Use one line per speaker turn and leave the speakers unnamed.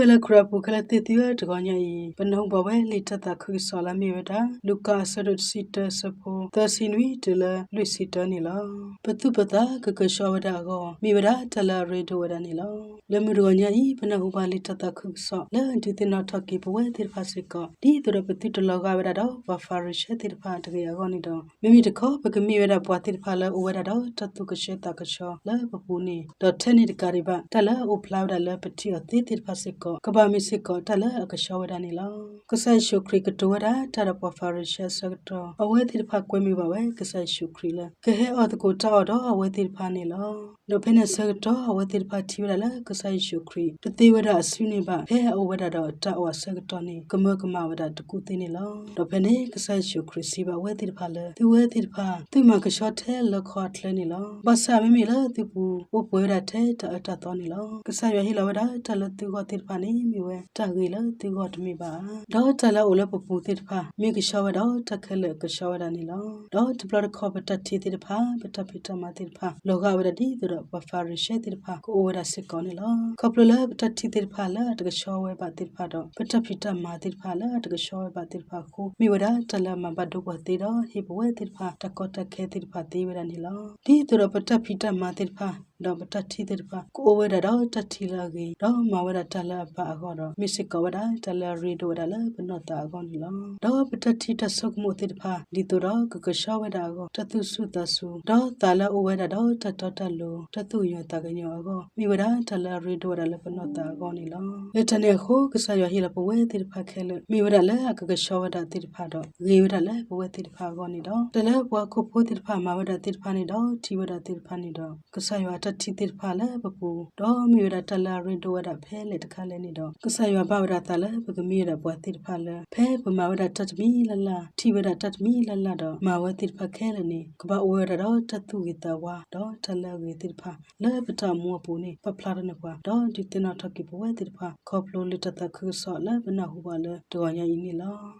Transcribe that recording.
ဝဲလခရပူခလတေတီဝတကောညာဤပနုံဘဝဲလိတတခုဆောလမေဝတာလူကာဆရတ်စီတဆဖိုသစီနွီတလလွိစီတနီလာပတုပတာကကရှောဝဒါကောမိဝဒတလရေဒဝဒနီလာလမရကောညာဤပနုံဘလိတတခုဆောလန်တီတနထကေဘဝဲတိဖာစကောဒီတရပတိတလောကဝဒတော့ဘဖာရရှေတိဖာတကေကောနီတော့မိမိတခောပကမိဝဒပွားတိဖာလဝဒတော့တတုကရှေတကရှောလပပူနီတော့ထနေတကာရိဘတလအိုဖလာဝဒလပတိအတိတိဖာစကောကဘာမီစကောတလအကရှောဝဒနီလောကဆန်ရှုခရီကတဝဒတရပဖာရရှေစကတော့အဝဲတိဖာကွဲမိပါပဲကဆန်ရှုခရီလကဟဲအော်တကိုတောက်တော့အဝဲတိဖာနီလောဒဖဲနေစကတော့အဝဲတိဖာတီဝဒလကဆန်ရှုခရီတတိဝဒအဆုနေပါဖဲအဝဒတော့တအဝစကတော့နီကမကမဝဒတကူသိနေလောဒဖဲနေကဆန်ရှုခရီစီပါဝဲတိဖာလေသူဝဲတိဖာသူမကရှော့ထဲလခေါတ်လဲနေလောဘာသာမီမီလာသူပူဥပွဲရတဲ့တအတတော်နေလောကဆန်ရဟီလောဝဒတလသူကတိဖာနေမီဝဲတဂီလာသူကတမီပါဒေါ်တလာအိုလပပူတိဖာမိကရှောဝဒတခလကရှောဝဒနေလောဒေါ်တပလခေါ်ပတတီတိဖာပတပိတမတိဖာလောကဝဒဒီသူတော့ဘဖာရရှေတိဖာကိုဝဒစစ်ကောနေလောခေါပလလပတတီတိဖာလာတကရှောဝဲပါတိဖာတော့ပတပိတမတိဖာလာတကရှောဝဲပါတိဖာကိုမိဝဒတလမဘဒုဝတိတော့ဟိဘဝဲတိဖာတကောတခဲတိဖာတိဝဒနေလောဒီသူတော့ပတပိတမတိဖာတော့ပတတိတိဖာကိုဝဒတော့တတိလာကြီးတော့မဝဒတလပါခေါ်တော့မစ်စစ်ကောဝဒတလရီဒိုဒလဘနောတာကောနီလောတော့ပတတိတဆုကမိုတိဖာဒီတူတော့ကကရှောဝဒကောတတုစုတဆုတော့တလအဝဒတော့တတတလူတတုရတကညောကောမိဝဒတလရီဒိုဒလဘနောတာကောနီလောလက်တနေခိုကဆယဟိလပဝဲတိဖာခဲလမိဝဒလကကရှောဝဒတိဖာတော့ဂေဝဒလပဝဲတိဖာကောနီတော့တလဘွားခုဖိုတိဖာမဝဒတိဖာနီတော့တီဝဒတိဖာနီတော့ကဆယတတိတိဖာလပပူတော့မိဝဒတလရီဒိုဒဖဲလေတခါလဲနီတော့ကဆယဘဝဒတလပကမီရဘွားတိဖာလဖဲပမဝဒတတ်မီလလတီဝဒတတ်မီလလတော့မဝတိဖာခဲလနေကဘာဝရတော့တတုဂီတဝါတော့တလဂီတိဖာလဲပတမောပူနေပပလာရနေကွာတော့ဒီတင်တော့ထကိဘဝတိဖာခေါပလိုလတတခုဆောလဲဘနဟုပါလဲတော့ရင်းနေလား